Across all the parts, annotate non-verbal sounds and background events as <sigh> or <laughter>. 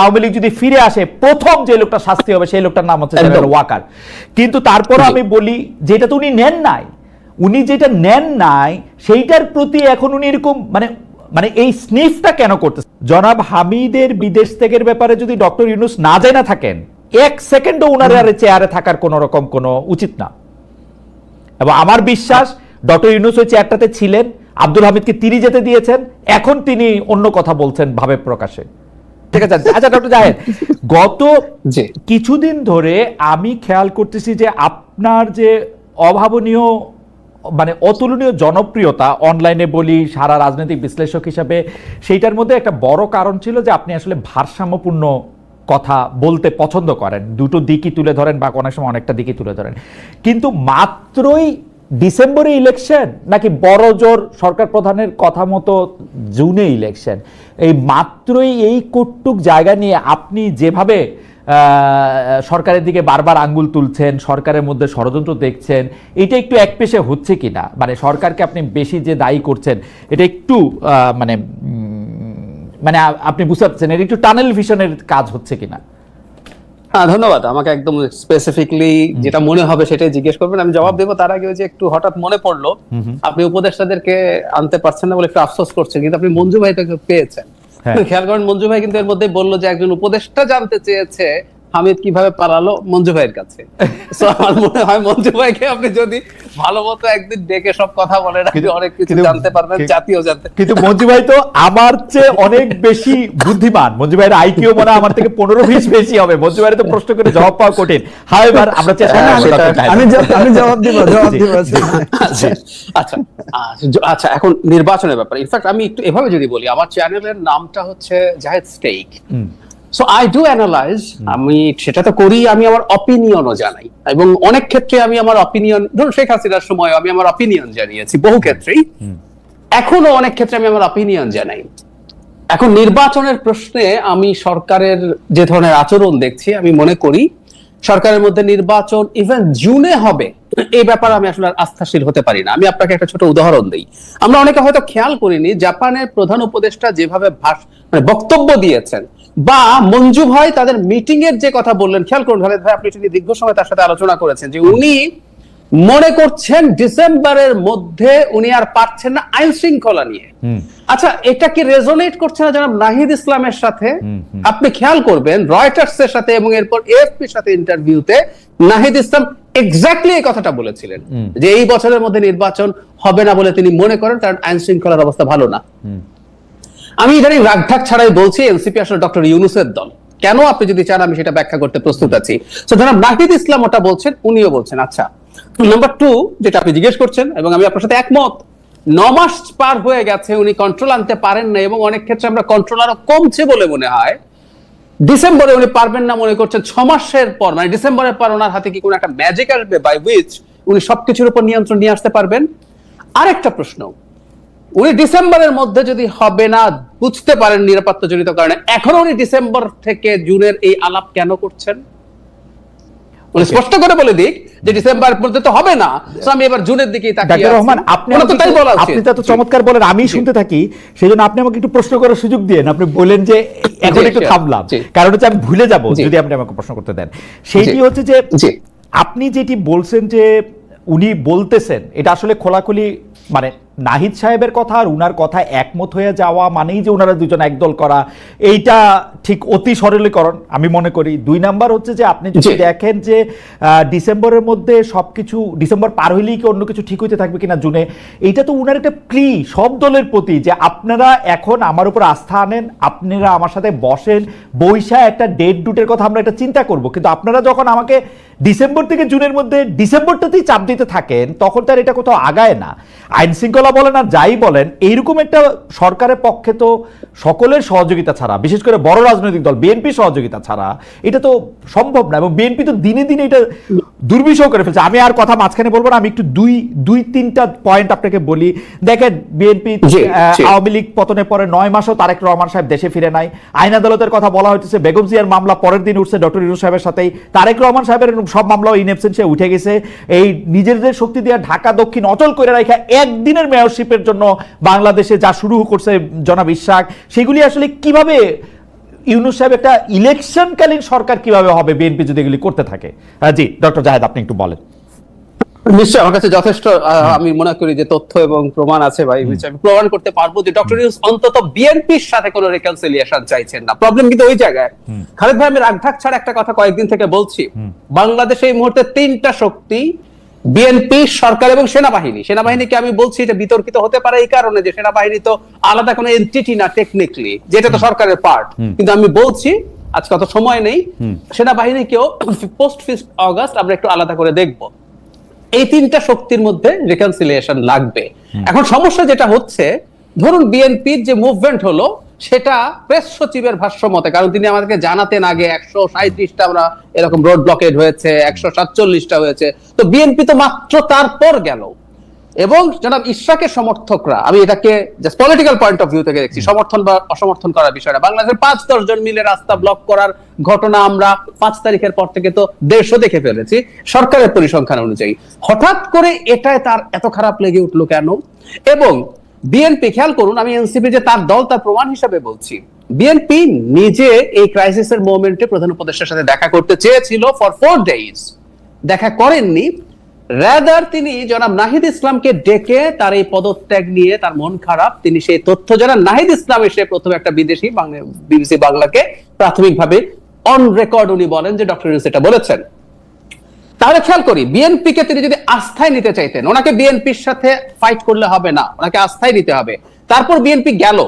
আওয়ামী লীগ যদি ফিরে আসে প্রথম যে লোকটা শাস্তি হবে সেই লোকটার নাম হচ্ছে ওয়াকার কিন্তু তারপরও আমি বলি যেটা তো উনি নেন নাই উনি যেটা নেন নাই সেইটার প্রতি এখন উনি এরকম মানে মানে এই স্নিফটা কেন করতেছে? জনাব হামিদের বিদেশ থেকের ব্যাপারে যদি ডক্টর ইউনুস না জানা থাকেন এক সেকেন্ডও উনার আর চেয়ারে থাকার কোনো রকম কোনো উচিত না। এবং আমার বিশ্বাস ডক্টর ইউনুস ওই চেয়ারটাতে ছিলেন আব্দুল হামিদকে তিনি যেতে দিয়েছেন এখন তিনি অন্য কথা বলছেন ভাবে প্রকাশে। ঠিক আছে আচ্ছা ডক্টর জাহেদ গত। কিছুদিন ধরে আমি খেয়াল করতেছি যে আপনার যে অভাবনীয় মানে অতুলনীয় জনপ্রিয়তা অনলাইনে বলি সারা রাজনৈতিক বিশ্লেষক হিসাবে সেইটার মধ্যে একটা বড় কারণ ছিল যে আপনি আসলে ভারসাম্যপূর্ণ কথা বলতে পছন্দ করেন দুটো দিকই তুলে ধরেন বা অনেক সময় অনেকটা দিকই তুলে ধরেন কিন্তু মাত্রই ডিসেম্বরে ইলেকশন নাকি বড় জোর সরকার প্রধানের কথা মতো জুনে ইলেকশন এই মাত্রই এই কটুক জায়গা নিয়ে আপনি যেভাবে সরকারের দিকে বারবার আঙ্গুল তুলছেন, সরকারের মধ্যে ষড়যন্ত্র দেখছেন, এটা একটু একপেশে হচ্ছে কিনা মানে সরকারকে আপনি বেশি যে দায়ী করছেন, এটা একটু মানে মানে আপনি বুঝতে পারছেন, এটা একটু টানেল ভিশনের কাজ হচ্ছে কিনা হ্যাঁ ধন্যবাদ। আমাকে একদম স্পেসিফিকলি যেটা মনে হবে সেটাই জিজ্ঞেস করবেন। আমি জবাব দেবো তার আগে যে একটু হঠাৎ মনে পড়ল আপনি উপদেষ্টাদেরকে আনতে পারছেন না বলে একটু আফসোস করছেন কিন্তু আপনি মঞ্জু ভাই পেয়েছেন। হ্যাঁ। খেয়াল করেন মঞ্জু ভাই কিন্তু এর মধ্যে বলল যে একজন উপদেষ্টা জানতে চেয়েছে হামিদ কীভাবে পালালো মঞ্জু ভাইয়ের কাছে। আমার মনে হয় মঞ্জু ভাইকে আপনি যদি ভালো মতো একদিন ডেকে সব কথা বলেন আপনি কিন্তু- অনেক কিছু জানতে পারবেন জাতীয় জানতে কিন্তু মঞ্জু ভাই তো আমার চেয়ে অনেক বেশি বুদ্ধিমান। মঞ্জু ভাইয়ের আইকিউ মনে আমার থেকে পনেরো বিশ বেশি হবে। মঞ্জু ভাইয়ের তো প্রশ্ন করে জবাব পাওয়া কঠিন। হাই এবার আমরা চেষ্টা হ্যাঁ। আমি আমি জবাব দিব জবাব দিব আচ্ছা আচ্ছা আচ্ছা, এখন নির্বাচনের ব্যাপার। ইনফ্যাক্ট আমি একটু এভাবে যদি বলি আমার চ্যানেলের নামটা হচ্ছে Zahed stake hmm. So I do analyse আমি সেটা তো করি আমি আমার অপিনিয়নও জানাই। এবং অনেক ক্ষেত্রে আমি আমার অপিনিয়ন ধরুন শেখ হাসিনার সময় আমি আমার অপিনিয়ন জানিয়েছি বহু ক্ষেত্রেই। এখনও অনেক ক্ষেত্রে আমি আমার অপিনিয়ন জানাই। এখন নির্বাচনের প্রশ্নে আমি সরকারের যে ধরনের আচরণ দেখছি আমি মনে করি সরকারের মধ্যে নির্বাচন ইভেন জুনে হবে এই ব্যাপারে আমি আসলে আস্থাশীল হতে পারি না। আমি আপনাকে একটা ছোট উদাহরণ দিই। আমরা অনেকে হয়তো খেয়াল করিনি জাপানের প্রধান উপদেষ্টা যেভাবে ভাষ- মানে বক্তব্য দিয়েছেন বা মঞ্জু ভাই তাদের মিটিং এর যে কথা বললেন খেয়াল করুন খালেদ ভাই আপনি এটা দীর্ঘ সময় তার সাথে আলোচনা করেছেন যে উনি মনে করছেন ডিসেম্বরের মধ্যে উনি আর পারছেন না আইন শৃঙ্খলা নিয়ে। আচ্ছা এটা কি রেজোনেট করছে না জনাব নাহিদ ইসলামের সাথে। আপনি খেয়াল করবেন রয়টার্স এর সাথে এবং এরপর এএফপির সাথে ইন্টারভিউতে নাহিদ ইসলাম এক্স্যাক্টলি এই কথাটা বলেছিলেন যে এই বছরের মধ্যে নির্বাচন হবে না বলে তিনি মনে করেন কারণ আইন শৃঙ্খলার অবস্থা ভালো না। আমি ইদানিং রাগঢাক ছাড়াই বলছি এনসিপি আসলে ডক্টর ইউনুসের দল। কেন আপনি যদি চান আমি সেটা ব্যাখ্যা করতে প্রস্তুত আছি? তো জনাব নাহিদ ইসলাম ওটা বলছেন, উনিও বলছেন। আচ্ছা নাম্বার টু যেটা আপনি জিজ্ঞেস করছেন, এবং আমি আপনার সাথে একমত, ন মাস পার হয়ে গেছে, উনি কন্ট্রোল আনতে পারেন না এবং অনেক ক্ষেত্রে আমরা কন্ট্রোল আরও কমছে বলে মনে হয়। ডিসেম্বরে উনি পারবেন না মনে করছেন, ছ মাসের পর মানে ডিসেম্বরের পর ওনার হাতে কি কোনো একটা ম্যাজিক আসবে বাই উইচ উনি সবকিছুর উপর নিয়ন্ত্রণ নিয়ে আসতে পারবেন? আরেকটা প্রশ্ন, উনি ডিসেম্বরের মধ্যে যদি হবে না বুঝতে পারেন নিরাপত্তা জনিত কারণে। এখন উনি ডিসেম্বর থেকে জুনের এই আলাপ কেন করছেন? উনি স্পষ্ট করে বলে দিক যে ডিসেম্বরের মধ্যে তো হবে না। তো আমি এবার জুনের দিকেই তাকিয়ে আছি। রহমান আপনি তো তাই বলা আপনি তো চমৎকার বলেন আমি শুনতে থাকি সেই জন্য আপনি আমাকে একটু প্রশ্ন করার সুযোগ দিয়েন। আপনি বলেন যে এখন একটু থামলাম। কারণ হচ্ছে আমি ভুলে যাব যদি আপনি আমাকে প্রশ্ন করতে দেন। সেইটি হচ্ছে যে আপনি যেটি বলছেন যে উনি বলতেছেন এটা আসলে খোলাখুলি মানে নাহিদ সাহেবের কথা আর উনার কথা একমত হয়ে যাওয়া মানেই যে উনারা দুজন একদল করা এইটা ঠিক অতি সরলীকরণ। আমি মনে করি দুই নাম্বার হচ্ছে যে আপনি যদি দেখেন যে ডিসেম্বরের মধ্যে সবকিছু ডিসেম্বর পার হইলেই কি অন্য কিছু ঠিক হইতে থাকবে কিনা জুনে এইটা তো উনার একটা প্রি সব দলের প্রতি যে আপনারা এখন আমার উপর আস্থা আনেন আপনারা আমার সাথে বসেন বৈশা একটা ডেট ডুটের কথা আমরা একটা চিন্তা করব। কিন্তু আপনারা যখন আমাকে ডিসেম্বর থেকে জুনের মধ্যে ডিসেম্বরটাতেই চাপ দিতে থাকেন তখন তার এটা কোথাও আগায় না। আইন শৃঙ্খলা বলেন আর যাই বলেন, এইরকম একটা সরকারের পক্ষে তো সকলের সহযোগিতা ছাড়া, বিশেষ করে বড় রাজনৈতিক দল বিএনপি সহযোগিতা ছাড়া, এটা তো সম্ভব না। এবং বিএনপি তো দিনে দিনে এটা দুর্বিষহ করে ফেলছে। আমি আর কথা মাঝখানে বলব না আমি একটু দুই দুই তিনটা পয়েন্ট আপনাকে বলি। দেখেন বিএনপি। আওয়ামী লীগ পতনের পরে নয় মাসও তারেক রহমান সাহেব দেশে ফিরে নাই। আইন আদালতের কথা বলা হচ্ছে বেগম জিয়ার মামলা পরের দিন উঠছে ডক্টর ইউনুস সাহেবের সাথেই। তারেক রহমান সাহেবের সব মামলাও ইন অ্যাবসেন্সে উঠে গেছে। এই নিজেদের শক্তি দিয়ে ঢাকা দক্ষিণ অচল করে রাখা একদিনের মেয়রশিপের জন্য বাংলাদেশে যা শুরু করছে জনাব ইশাক সেগুলি আসলে কীভাবে ইউনুস সাহেব একটা ইলেকশনকালীন সরকার কীভাবে হবে বিএনপি যদি এগুলি করতে থাকে? আহ, জি ডক্টর জাহেদ আপনি একটু বলেন। নিশ্চয়ই আমার কাছে যথেষ্ট আমি মনে করি যে তথ্য এবং প্রমাণ আছে ভাই আমি প্রমাণ করতে পারব যে ডক্টর ইউনুস অন্তত বিএনপির সাথে কোনো রিকনসিলিয়েশন চাইছেন না। প্রবলেম কিন্তু ওই জায়গায়। খালেদ ভাই আমি রাগঢাক ছাড়া একটা কথা কয়েকদিন থেকে বলছি। বাংলাদেশে এই মুহূর্তে তিনটা শক্তি বিএনপি সরকার এবং সেনাবাহিনী। সেনাবাহিনীকে আমি বলছি এটা বিতর্কিত হতে পারে এই কারণে যে সেনাবাহিনী তো আলাদা কোনো এন্টিটি না টেকনিক্যালি যেটা তো সরকারের পার্ট কিন্তু আমি বলছি আজকে অত সময় নেই সেনাবাহিনীকেও পোস্ট ফিস্ট অগাস্ট আমরা একটু আলাদা করে দেখব। এই তিনটা শক্তির মধ্যে রিকনসিলিয়েশন লাগবে। এখন সমস্যা যেটা হচ্ছে ধরুন বিএনপির যে মুভমেন্ট হলো সেটা প্রেস সচিবের ভাষ্য মতে কারণ তিনি আমাদেরকে জানাতেন আগে একশো সাঁত্রিশটা আমরা এরকম রোড ব্লকেড হয়েছে একশো সাতচল্লিশটা হয়েছে। তো বিএনপি তো মাত্র তারপর গেল। এবং জনাব ইশরাকের সমর্থকরা আমি এটাকে just political point of view থেকে দেখছি সমর্থন বা অসমর্থন করার বিষয়টা। বাংলাদেশের পাঁচ দশ জন মিলে রাস্তা ব্লক করার ঘটনা আমরা পাঁচ তারিখের পর থেকে তো দেড়শো দেখে ফেলেছি সরকারের পরিসংখ্যান অনুযায়ী। হঠাৎ করে এটায় তার এত খারাপ লেগে উঠল কেন? এবং বিএনপি, খেয়াল করুন, আমি এনসিপি যে তার দল, তার প্রমাণ হিসাবে বলছি। বিএনপি নিজে এই ক্রাইসিসের মোমেন্টে প্রধান উপদেষ্টার সাথে দেখা করতে চেয়েছিল ফর ফোর ডেইজ দেখা করেননি। রাদার তিনি জনাব নাহিদ ইসলামকে ডেকে তার এই পদত্যাগ নিয়ে তার মন খারাপ। তিনি সেই তথ্য জানান। নাহিদ ইসলাম এসে প্রথমে একটা বিদেশি বিবিসি বাংলাকে প্রাথমিকভাবে অন রেকর্ড উনি বলেন যে ডক্টর এটা বলেছেন। তাহলে খেয়াল করি বিএনপি কে তিনি যদি আস্থায় নিতে চাইতেন, ওনাকে বিএনপির সাথে ফাইট করলে হবে না, ওনাকে আস্থায় নিতে হবে। তারপর বিএনপি গেল।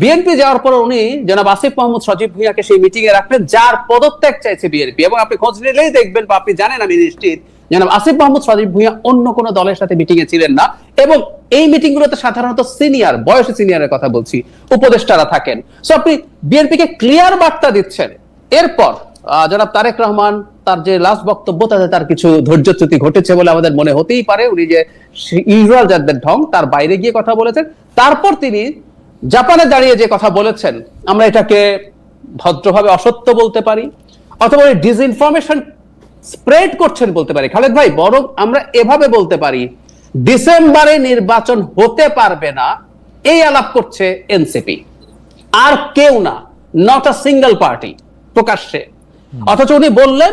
বিএনপি যাওয়ার পর উনি জনাব আসিফ মোহাম্মদ সজীব ভুঁইয়াকে সেই মিটিং এ রাখলেন, যার পদত্যাগ চাইছে বিএনপি। এবং আপনি খোঁজ নিলেই দেখবেন, বা আপনি জানেন আমি নিশ্চিত, জনাব আসিফ মোহাম্মদ সজীব ভুঁইয়া অন্য কোনো দলের সাথে মিটিং এ ছিলেন না। এবং এই মিটিং গুলোতে সাধারণত সিনিয়র বয়সে সিনিয়রের কথা বলছি, উপদেষ্টারা থাকেন। সো আপনি বিএনপি কে ক্লিয়ার বার্তা দিচ্ছেন। এরপর জনাব তারেক রহমান তার যে লাস্ট বক্তব্য তাতে তার কিছু ধৈর্যচ্যুতি ঘটেছে বলে আমাদের মনে হতেই পারে। উনি যে ইউজুয়াল যাদের ঢং তার বাইরে গিয়ে কথা বলেছেন। তারপর তিনি জাপানে দাঁড়িয়ে যে কথা বলেছেন আমরা এটাকে ভদ্রভাবে অসত্য বলতে পারি অথবা ডিসইনফরমেশন স্প্রেড করছেন বলতে পারি। খালেদ ভাই বরং আমরা এভাবে বলতে পারি ডিসেম্বরে নির্বাচন হতে পারবে না এই আলাপ করছে এনসিপি। আর কেউ না নট আ সিঙ্গেল পার্টি প্রকাশ্যে। অথচ উনি বললেন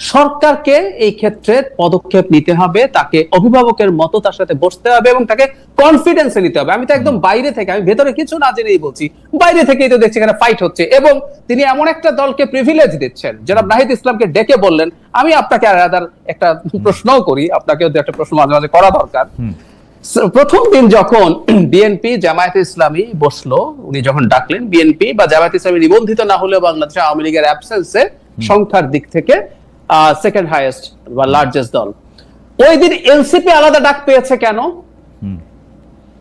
সরকারকে এই ক্ষেত্রে পদক্ষেপ নিতে হবে তাকে অভিভাবকের মতো তার সাথে বসতে হবে এবং তাকে কনফিডেন্সে নিতে হবে। আমি তো একদম বাইরে থেকে আমি ভেতরে কিছু না জেনেই বলছি বাইরে থেকেই তো দেখছি এখানে ফাইট হচ্ছে এবং তিনি এমন একটা দলকে প্রিভিলেজ দিচ্ছেন। যারা নাহিদ ইসলামকে ডেকে বললেন আমি আপনাকে আর একটা প্রশ্নও করি আপনাকেও একটা প্রশ্ন মাঝে মাঝে করা দরকার। প্রথম দিন যখন <clears throat> বিএনপি জামায়াত ইসলামী বসল উনি যখন ডাকলেন বিএনপি বা জামায়াত ইসলামী নিবন্ধিত না হলেও বাংলাদেশ আওয়ামী লীগের অ্যাবসেন্সে সংখ্যার দিক থেকে সেকেন্ড হাইয়েস্ট বা লার্জেস্ট দল। ওই দিন এনসিপি আলাদা ডাক পেয়েছে কেন?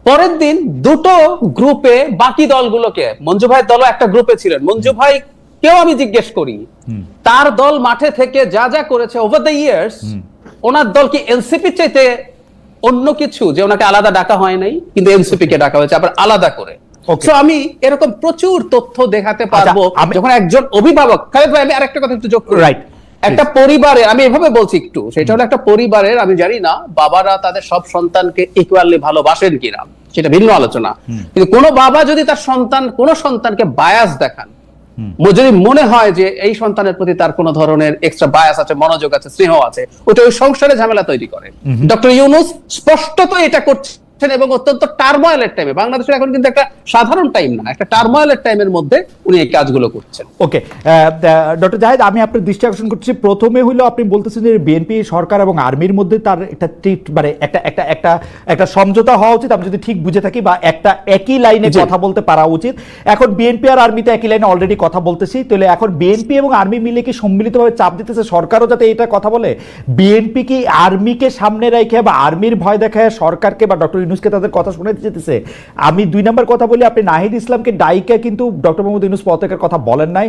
পরের দিন দুটো গ্রুপে বাকি দলগুলোকে মঞ্জু ভাইয়ের দলও একটা গ্রুপে ছিলেন। মঞ্জু ভাই কেউ আমি জিজ্ঞেস করি তার দল মাঠে থেকে যা যা করেছে ওভার দ্য ইয়ার্স ওনার দল কি এনসিপি চাইতে অন্য কিছু? যে ওনাকে আলাদা ডাকা হয় নাই কিন্তু এনসিপি কে ডাকা হয়েছে আবার আলাদা করে. আমি এরকম প্রচুর তথ্য দেখাতে পারব আচ্ছা, আমি- যখন একজন অভিভাবক খালেদ ভাই আমি আরেকটা কথা একটু যোগ করি। Right. একটা পরিবারে আমি এভাবে বলছি একটু সেটা হলো একটা পরিবারের আমি জানি না বাবারা তাদের সব সন্তানকে ইকুয়ালি ভালোবাসেন কিনা সেটা ভিন্ন আলোচনা। কিন্তু কোন বাবা যদি তার সন্তান কোন সন্তানকে বায়াস দেখান যদি মনে হয় যে এই সন্তানের প্রতি তার কোন ধরনের এক্সট্রা বায়াস আছে মনোযোগ আছে স্নেহ আছে ওটা ওই সংসারে ঝামেলা তৈরি করে। ডক্টর ইউনুস স্পষ্টত এটা করছেন এবং অত্যন্ত টার্ময়েলের টাইমে বাংলাদেশের এখন কিন্তু একটা সাধারণ টাইম না একটা টার্ময়েলের টাইমের মধ্যে উনি এই কাজগুলো করছেন। ওকে ডক্টর জাহেদ আমি আপনার দৃষ্টি আকর্ষণ করছি। প্রথমে হলো আপনি বলতেছেন যে বিএনপি সরকার এবং আর্মির মধ্যে তার একটা ঠিক মানে একটা একটা একটা একটা সমঝোতা হওয়া উচিত। আমি যদি ঠিক বুঝে থাকি বা একটা একই লাইনে কথা বলতে পারা উচিত। এখন বিএনপি আর আর্মিতে একই লাইনে অলরেডি কথা বলতেছি। তাহলে এখন বিএনপি এবং আর্মি মিলে কি সম্মিলিতভাবে চাপ দিতেছে সরকারও যাতে এটা কথা বলে? বিএনপি কি আর্মিকে সামনে রেখে বা আর্মির ভয় দেখায় সরকারকে বা ডক্টর ইউনুসকে তাদের কথা শোনাতে যেতেছে। আমি দুই নম্বর কথা বলি, আপনি নাহিদ ইসলামকে ডাইকা কিন্তু ডক্টর মোহাম্মদ ইউনুস পতাকার কথা বলেন নাই।